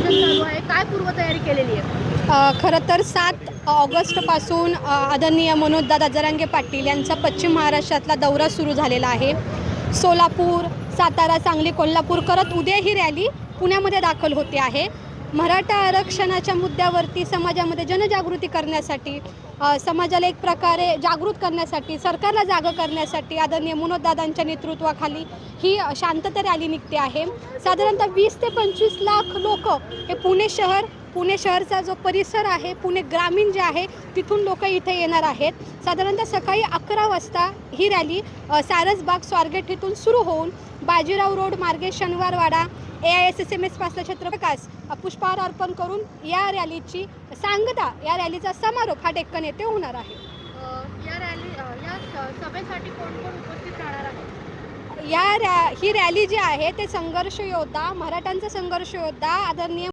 काय पूर्वतयारी केलेली आहे? खरं तर सात ऑगस्टपासून अ, आदरणीय मनोजदादा जरांगे पाटील यांचा पश्चिम महाराष्ट्रातला दौरा सुरू झालेला आहे. सोलापूर सातारा सांगली कोल्हापूर करत उद्या ही रॅली पुण्यामध्ये दाखल होते आहे. मराठा आरक्षणाच्या मुद्द्यावरती समाजामध्ये जनजागृती करण्यासाठी समाजाला एक प्रकारे जागृत करण्यासाठी सरकारला जागं करण्यासाठी आदरणीय मनोजदादांच्या नेतृत्वाखाली ही शांतता रॅली निघते आहे. साधारणतः वीस ते पंचवीस लाख लोक हे पुणे शहर पुणे शहरचा जो परिसर आहे पुणे ग्रामीण जे आहे तिथून लोक इथे येणार आहेत. साधारणतः सकाळी अकरा वाजता ही रॅली सारसबाग स्वारगेट इथून सुरू होऊन बाजीराव रोड मार्गे Shaniwarwada A I S S M S पासला छत्रप्रकाश पुष्पहार अर्पण करून या रॅलीची सांगता या रॅलीचा समारोप हा डेक्कन येथे होणार आहे या रॅली या सभेसाठी कोण कोण उपस्थित राहणार आहे या रॅ ही रॅली जी आहे ते संघर्ष योद्धा मराठ्यांचा संघर्ष योद्धा आदरणीय